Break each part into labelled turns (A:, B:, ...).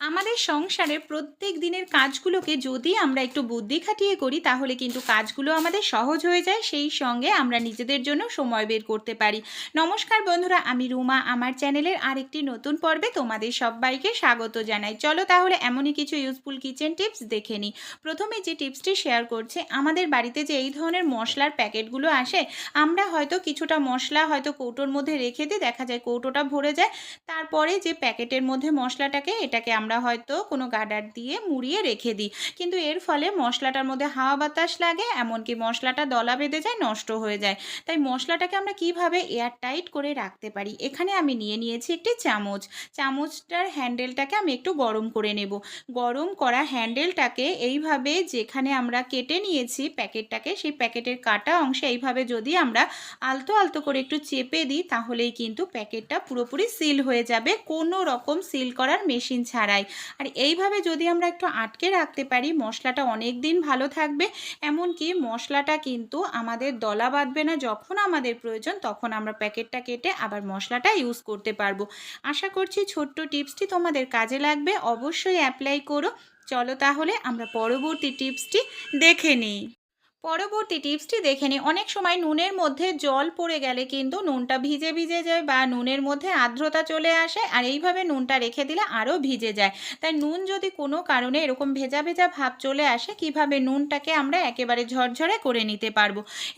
A: আমাদের সংসারের প্রত্যেক দিনের কাজগুলোকে যদি আমরা একটু বুদ্ধি খাটিয়ে করি, তাহলে কিন্তু কাজগুলো আমাদের সহজ হয়ে যায়। সেই সঙ্গে আমরা নিজেদের জন্য সময় বের করতে পারি। নমস্কার বন্ধুরা, আমি রুমা। আমার চ্যানেলের আরেকটি নতুন পর্বে তোমাদের সবাইকে স্বাগত জানাই। চলো তাহলে এমনই কিছু ইউজফুল কিচেন টিপস দেখে নিই। প্রথমে যে টিপসটি শেয়ার করছে, আমাদের বাড়িতে যে এই ধরনের মশলার প্যাকেটগুলো আসে, আমরা হয়তো কিছুটা মশলা হয়তো কৌটোর মধ্যে রেখে দিই, দেখা যায় কৌটোটা ভরে যায়। তারপরে যে প্যাকেটের মধ্যে মশলাটাকে, এটাকে আমরা হয়তো কোনো গার্ডার দিয়ে মুড়িয়ে রেখে দিই। কিন্তু এর ফলে মশলাটার মধ্যে হাওয়া বাতাস লাগে, এমনকি মশলাটা দলা বেঁধে যায়, নষ্ট হয়ে যায়। তাই মশলাটাকে আমরা কীভাবে এয়ার টাইট করে রাখতে পারি? এখানে আমি নিয়ে নিয়েছি একটি চামচ। চামচটার হ্যান্ডেলটাকে আমি একটু গরম করে নেব। গরম করা হ্যান্ডেলটাকে এইভাবে যেখানে আমরা কেটে নিয়েছি প্যাকেটটাকে, সেই প্যাকেটের কাটা অংশে এইভাবে যদি আমরা আলতো আলতো করে একটু চেপে দিই, তাহলেই কিন্তু প্যাকেটটা পুরোপুরি সিল হয়ে যাবে। কোনো রকম সিল করার মেশিন ছাড়াই। আর এইভাবে যদি আমরা একটু আটকে রাখতে পারি, মশলাটা অনেক দিন ভালো থাকবে। এমনকি মশলাটা কিন্তু আমাদের দলা বাঁধবে না, যখন আমাদের প্রয়োজন তখন আমরা প্যাকেটটা কেটে আবার মশলাটা ইউজ করতে পারব। আশা করছি ছোট্ট টিপসটি তোমাদের কাজে লাগবে। অবশ্যই অ্যাপ্লাই করো। চলো তাহলে আমরা পরবর্তী টিপসটি দেখে নিই। পরবর্তী টিপসটি দেখে নিই অনেক সময় নুনের মধ্যে জল পড়ে গেলে কিন্তু নুনটা ভিজে ভিজে যায় বা নুনের মধ্যে আর্দ্রতা চলে আসে আর এইভাবে নুনটা রেখে দিলে আরও ভিজে যায়। তাই নুন যদি কোনো কারণে এরকম ভেজা ভেজা ভাব চলে আসে, কীভাবে নুনটাকে আমরা একেবারে ঝরঝরে করে নিতে পারব?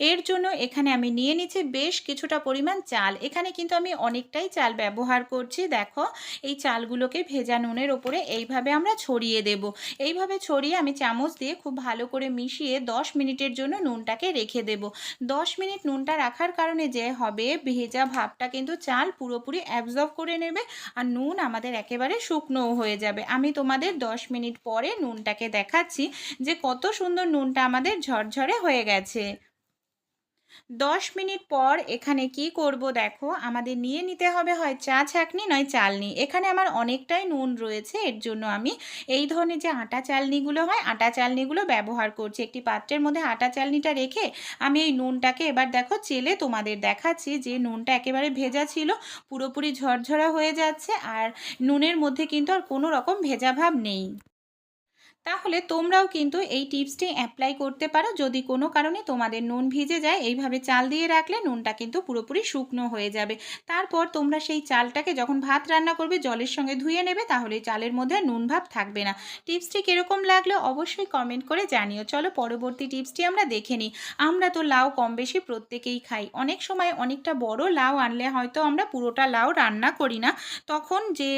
A: এর জন্য এখানে আমি নিয়ে নিচ্ছি বেশ কিছুটা পরিমাণ চাল। এখানে কিন্তু আমি অনেকটাই চাল ব্যবহার করছি। দেখো, এই চালগুলোকে ভেজা নুনের ওপরে এইভাবে আমরা ছড়িয়ে দেব। এইভাবে ছড়িয়ে আমি চামচ দিয়ে খুব ভালো করে মিশিয়ে দশ মিনিটের জন্য নুনটাকে রেখে দেব। দশ মিনিট নুনটা রাখার কারণে যে হবে, ভেজা ভাবটা কিন্তু চাল পুরোপুরি অ্যাবজর্ব করে নেবে আর নুন আমাদের একেবারে শুকনোও হয়ে যাবে। আমি তোমাদের দশ মিনিট পরে নুনটাকে দেখাচ্ছি যে কত সুন্দর নুনটা আমাদের ঝরঝরে হয়ে গেছে। দশ মিনিট পর এখানে কি করব দেখো? আমাদের নিয়ে নিতে হবে হয় চা ছাঁকনি, নয় চালনি। এখানে আমার অনেকটাই নুন রয়েছে, এর জন্য আমি এই ধরনের যে আটা চালনিগুলো হয়, আটা চালনিগুলো ব্যবহার করছি। একটি পাত্রের মধ্যে আটা চালনিটা রেখে আমি এই নুনটাকে এবার দেখো চেলে তোমাদের দেখাচ্ছি যে নুনটা একেবারে ভেজা ছিল, পুরোপুরি ঝরঝরা হয়ে যাচ্ছে, আর নুনের মধ্যে কিন্তু আর কোনো রকম ভেজা ভাব নেই। তাহলে তোমরাও কিন্তু এই টিপসটি অ্যাপ্লাই করতে পারো। যদি কোনো কারণে তোমাদের নুন ভিজে যায়, এইভাবে চাল দিয়ে রাখলে নুনটা কিন্তু পুরোপুরি শুকনো হয়ে যাবে। তারপর তোমরা সেই চালটাকে যখন ভাত রান্না করবে, জলের সঙ্গে ধুয়ে নেবে, তাহলে চালের মধ্যে নুন ভাব থাকবে না। টিপসটি কীরকম লাগল অবশ্যই কমেন্ট করে জানিও। চলো পরবর্তী টিপসটি আমরা দেখে নিই। আমরা তো লাউ কম বেশি প্রত্যেকেই খাই। অনেক সময় অনেকটা বড় লাউ আনলে হয়তো আমরা পুরোটা লাউ রান্না করি না। তখন যে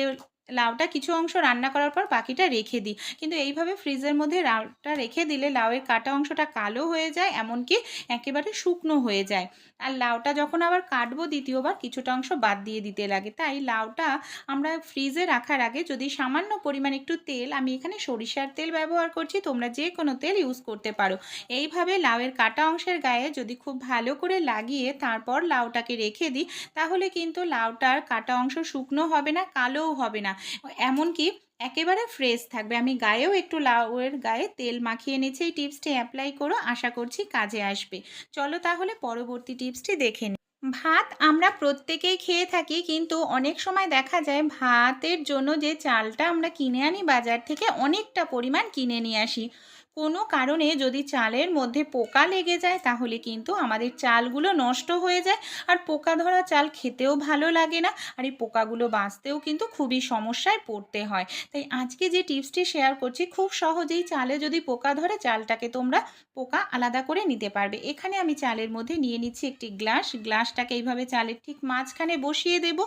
A: লাউটা কিছু অংশ রান্না করার পর বাকিটা রেখে দিই। কিন্তু এইভাবে ফ্রিজের মধ্যে লাউটা রেখে দিলে লাউয়ের কাটা অংশটা কালো হয়ে যায়, এমনকি একেবারে শুকনো হয়ে যায়। আর লাউটা যখন আবার কাটবো দ্বিতীয়বার কিছুটা অংশ বাদ দিয়ে দিতে লাগে। তাই লাউটা আমরা ফ্রিজে রাখার আগে যদি সামান্য পরিমাণ একটু তেল, আমি এখানে সরিষার তেল ব্যবহার করছি, তোমরা যে কোনো তেল ইউজ করতে পারো। এইভাবে লাউয়ের কাটা অংশের গায়ে যদি খুব ভালো করে লাগিয়ে তারপর লাউটাকে রেখে দিই, তাহলে কিন্তু লাউটার কাটা অংশ শুকনো হবে না, কালোও হবে না। এমনকি একেবারে ফ্রেশ থাকবে। আমি গায়েও একটু লাউয়ের গায়ে তেল মাখিয়ে নিচ্ছি। এই টিপসটি অ্যাপ্লাই করো। আশা করছি কাজে আসবে। চলো তাহলে পরবর্তী টিপসটি দেখে নিই। ভাত আমরা প্রত্যেকেই খেয়ে থাকি, কিন্তু অনেক সময় দেখা যায় ভাতের জন্য যে চালটা আমরা কিনে আনি বাজার থেকে অনেকটা পরিমাণ কিনে নিয়ে আসি। কোনো কারণে যদি চালের মধ্যে পোকা লেগে যায়, তাহলে কিন্তু আমাদের চালগুলো নষ্ট হয়ে যায়। আর পোকা ধরা চাল খেতেও ভালো লাগে না। আর এই পোকাগুলো বাঁচতেও কিন্তু খুবই সমস্যায় পড়তে হয়। তাই আজকে যে টিপসটি শেয়ার করছি, খুব সহজেই চালে যদি পোকা ধরে, চালটাকে তোমরা পোকা আলাদা করে নিতে পারবে। এখানে আমি চালের মধ্যে নিয়ে নিচ্ছি একটি গ্লাস। গ্লাসটাকে এইভাবে চালের ঠিক মাঝখানে বসিয়ে দেব।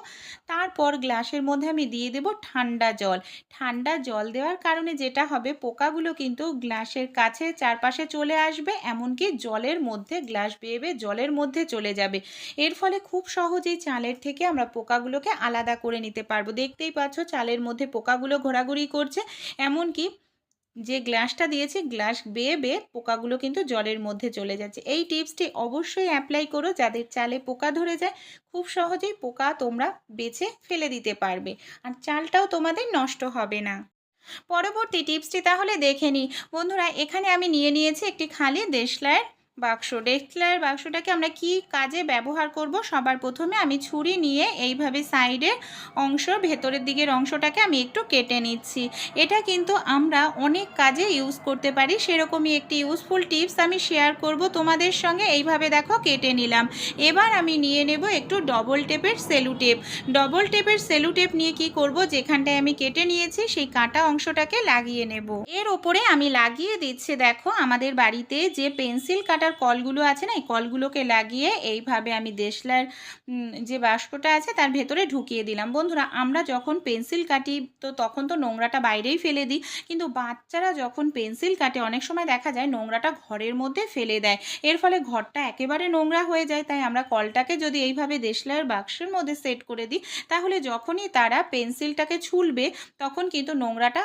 A: তারপর গ্লাসের মধ্যে আমি দিয়ে দেব ঠান্ডা জল। ঠান্ডা জল দেওয়ার কারণে যেটা হবে, পোকাগুলো কিন্তু গ্লাসের কাছে চারপাশে চলে আসবে, এমনকি জলের মধ্যে, গ্লাস বেয়ে জলের মধ্যে চলে যাবে। এর ফলে খুব সহজেই চালের থেকে আমরা পোকাগুলোকে আলাদা করে নিতে পারব। দেখতেই পাচ্ছ, চালের মধ্যে পোকাগুলো ঘোরাঘুরি করছে। এমনকি যে গ্লাসটা দিয়েছি, গ্লাস বেয়ে বেয়ে পোকাগুলো কিন্তু জলের মধ্যে চলে যাচ্ছে। এই টিপসটি অবশ্যই অ্যাপ্লাই করো, যাদের চালে পোকা ধরে যায়, খুব সহজেই পোকা তোমরা বেছে ফেলে দিতে পারবে। আর চালটাও তোমাদের নষ্ট হবে না। পরবর্তী টিপসটি তাহলে দেখে নিই। বন্ধুরা, এখানে আমি নিয়ে নিয়েছি একটি খালি দেশলাইয়ের বাক্স। ডেক্সলার বাক্সটাকে আমরা কি কাজে ব্যবহার করব? সবার প্রথমে আমি ছুরি নিয়ে এইভাবে সাইডের অংশ, ভেতরের দিকের অংশটাকে আমি একটু কেটে নিচ্ছি। এটা কিন্তু আমরা অনেক কাজে ইউজ করতে পারি। সেরকমই একটি ইউজফুল টিপস আমি শেয়ার করব তোমাদের সঙ্গে। এইভাবে দেখো, কেটে নিলাম। এবার আমি নিয়ে নেব একটু ডবল টেপের সেলু টেপ ডবল টেপের সেলু টেপ নিয়ে কি করব? যেখানটায় আমি কেটে নিয়েছি, সেই কাটা অংশটাকে লাগিয়ে নেব। এর ওপরে আমি লাগিয়ে দিচ্ছি, দেখো, আমাদের বাড়িতে যে পেন্সিল কাটার কলগুলো আছে না, এই কলগুলোকে লাগিয়ে এইভাবে আমি দেশলার যে বাষ্পটা আছে তার ভেতরে ঢুকিয়ে দিলাম। বন্ধুরা, আমরা যখন পেন্সিল কাটি, তো তখন তো নোংরাটা বাইরেই ফেলে দিই। কিন্তু বাচ্চারা যখন পেন্সিল কাটে, অনেক সময় দেখা যায় নোংরাটা ঘরের মধ্যে ফেলে দেয়। এর ফলে ঘরটা একেবারে নোংরা হয়ে যায়। তাই আমরা কলটাকে যদি এইভাবে দেশলার বাক্সের মধ্যে সেট করে দিই, তাহলে যখনই তারা পেন্সিলটাকে ছুলবে, তখন কিন্তু নোংরাটা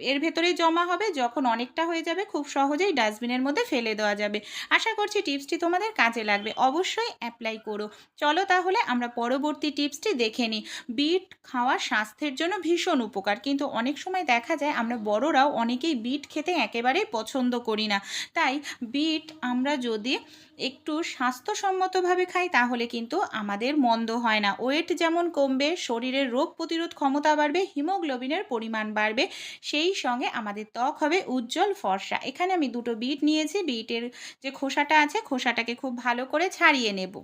A: এর ভেতরেই জমা হবে, যখন অনেকটা হয়ে যাবে, খুব সহজেই ডাস্টবিনের মধ্যে ফেলে দেওয়া যাবে। আশা করছি টিপসটি তোমাদের কাজে লাগবে। অবশ্যই অ্যাপ্লাই করো। চলো তাহলে আমরা পরবর্তী টিপসটি দেখে নিই। বিট খাওয়া স্বাস্থ্যের জন্য ভীষণ উপকার। কিন্তু অনেক সময় দেখা যায় আমরা বড়রাও অনেকেই বিট খেতে একেবারেই পছন্দ করি না। তাই বিট আমরা যদি একটু স্বাস্থ্যসম্মতভাবে খাই, তাহলে কিন্তু আমাদের মন্দ হয় না। ওয়েট যেমন কমবে, শরীরের রোগ প্রতিরোধ ক্ষমতা বাড়বে, হিমোগ্লোবিনের পরিমাণ বাড়বে, সেই সঙ্গে আমাদের ত্বক হবে উজ্জ্বল ফর্সা। এখানে আমি দুটো বিট নিয়েছি। বিটের যে খোসাটা আছে, খোসাটাকে খুব ভালো করে ছাড়িয়ে নেব।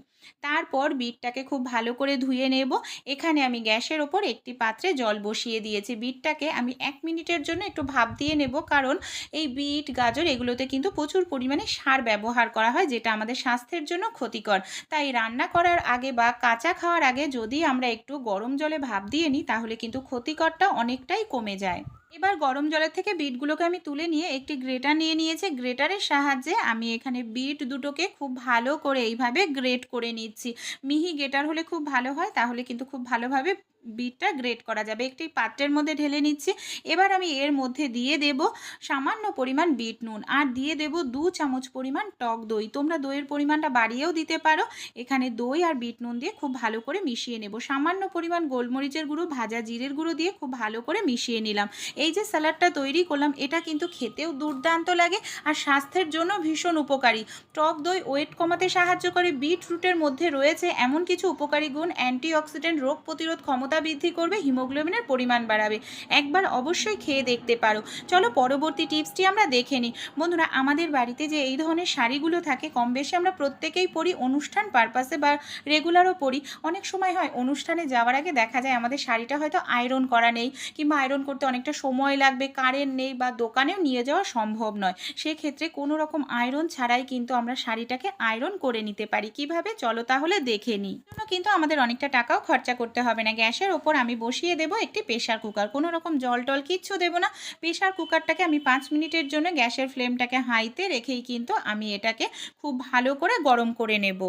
A: তারপর বিটটাকে খুব ভালো করে ধুয়ে নেব। এখানে আমি গ্যাসের ওপর একটি পাত্রে জল বসিয়ে দিয়েছি। বিটটাকে আমি এক মিনিটের জন্য একটু ভাপ দিয়ে নেব, কারণ এই বিট, গাজর এগুলোতে কিন্তু প্রচুর পরিমাণে সার ব্যবহার করা হয়, যেটা আমাদের স্বাস্থ্যের জন্য ক্ষতিকর। তাই রান্না করার আগে বা কাঁচা খাওয়ার আগে যদি আমরা একটু গরম জলে ভাপ দিয়ে নিই, তাহলে কিন্তু ক্ষতিকরটা অনেকটাই কমে যায়। এবার গরম জলের থেকে বিটগুলোকে আমি তুলে নিয়ে একটি গ্রেটার নিয়ে নিয়েছি। গ্রেটারের সাহায্যে আমি এখানে বিট দুটোকে খুব ভালো করে এইভাবে গ্রেট করে নিচ্ছি। মিহি গ্রেটার হলে খুব ভালো হয়, তাহলে কিন্তু খুব ভালোভাবে বিটটা গ্রেট করা যাবে। একটি পাত্রের মধ্যে ঢেলে নিচ্ছি। এবার আমি এর মধ্যে দিয়ে দেব সামান্য পরিমাণ বিট নুন আর দিয়ে দেব দু চামচ পরিমাণ টক দই। তোমরা দইয়ের পরিমাণটা বাড়িয়েও দিতে পারো। এখানে দই আর বিট নুন দিয়ে খুব ভালো করে মিশিয়ে নেব। সামান্য পরিমাণ গোলমরিচের গুঁড়ো, ভাজা জিরের গুঁড়ো দিয়ে খুব ভালো করে মিশিয়ে নিলাম। এই যে স্যালাডটা তৈরি করলাম, এটা কিন্তু খেতেও দুর্দান্ত লাগে আর স্বাস্থ্যের জন্য ভীষণ উপকারী। টক দই, ওয়েট কমাতে সাহায্য করে, বিটরুটের মধ্যে রয়েছে এমন কিছু উপকারী গুণ, অ্যান্টিঅক্সিডেন্ট রোগ প্রতিরোধ ক্ষমতা বৃদ্ধি করবে, হিমোগ্লোবিনের পরিমাণ বাড়াবে। একবার অবশ্যই খেয়ে দেখতে পারো। চলো পরবর্তী টিপসটি আমরা দেখে নিই। বন্ধুরা, আমাদের বাড়িতে যে এই ধরনের শাড়িগুলো থাকে, কম বেশি আমরা প্রত্যেকেই পরি, অনুষ্ঠান পারপাসে বা রেগুলারও পরি। অনেক সময় হয়, অনুষ্ঠানে যাওয়ার আগে দেখা যায় আমাদের শাড়িটা হয়তো আয়রন করা নেই, কিংবা আয়রন করতে অনেকটা সময় লাগবে, কারেন্ট নেই বা দোকানেও নিয়ে যাওয়া সম্ভব নয়। সেক্ষেত্রে কোনো রকম আয়রন ছাড়াই কিন্তু আমরা শাড়িটাকে আয়রন করে নিতে পারি। কীভাবে? চলো তাহলে দেখে নিই কিন্তু আমাদের অনেকটা টাকাও খরচা করতে হবে না। গ্যাসের ওপর আমি বসিয়ে দেব একটি প্রেশার কুকার কোনো রকম জল টল কিচ্ছু দেবো না। প্রেশার কুকারটাকে আমি পাঁচ মিনিটের জন্য গ্যাসের ফ্লেমটাকে হাইতে রেখেই কিন্তু আমি এটাকে খুব ভালো করে গরম করে নেব।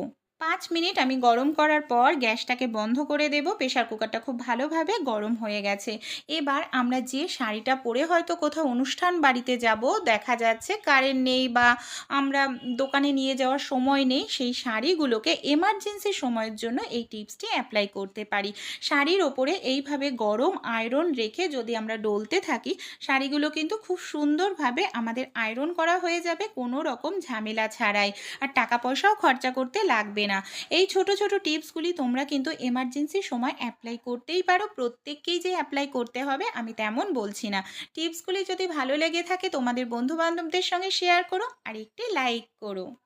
A: পাঁচ মিনিট আমি গরম করার পর গ্যাসটাকে বন্ধ করে দেব। প্রেশার কুকারটা খুব ভালোভাবে গরম হয়ে গেছে। এবার আমরা যে শাড়িটা পরে হয়তো কোথাও অনুষ্ঠান বাড়িতে যাব, দেখা যাচ্ছে কারেন্ট নেই বা আমরা দোকানে নিয়ে যাওয়ার সময় নেই, সেই শাড়িগুলোকে এমার্জেন্সি সময়ের জন্য এই টিপসটি অ্যাপ্লাই করতে পারি। শাড়ির ওপরে এইভাবে গরম আয়রন রেখে যদি আমরা ডলতে থাকি, শাড়িগুলো কিন্তু খুব সুন্দরভাবে আমাদের আয়রন করা হয়ে যাবে, কোনো রকম ঝামেলা ছাড়াই। আর টাকা পয়সাও খরচা করতে লাগবে না। এই ছোট ছোট টিপসগুলি তোমরা কিন্তু এমার্জেন্সি সময় অ্যাপ্লাই করতেই পারো। প্রত্যেককেই যে অ্যাপ্লাই করতে হবে, আমি তেমন বলছি না। টিপসগুলি যদি ভালো লেগে থাকে, তোমাদের বন্ধু বান্ধবদের সঙ্গে শেয়ার করো আর একটি লাইক করো।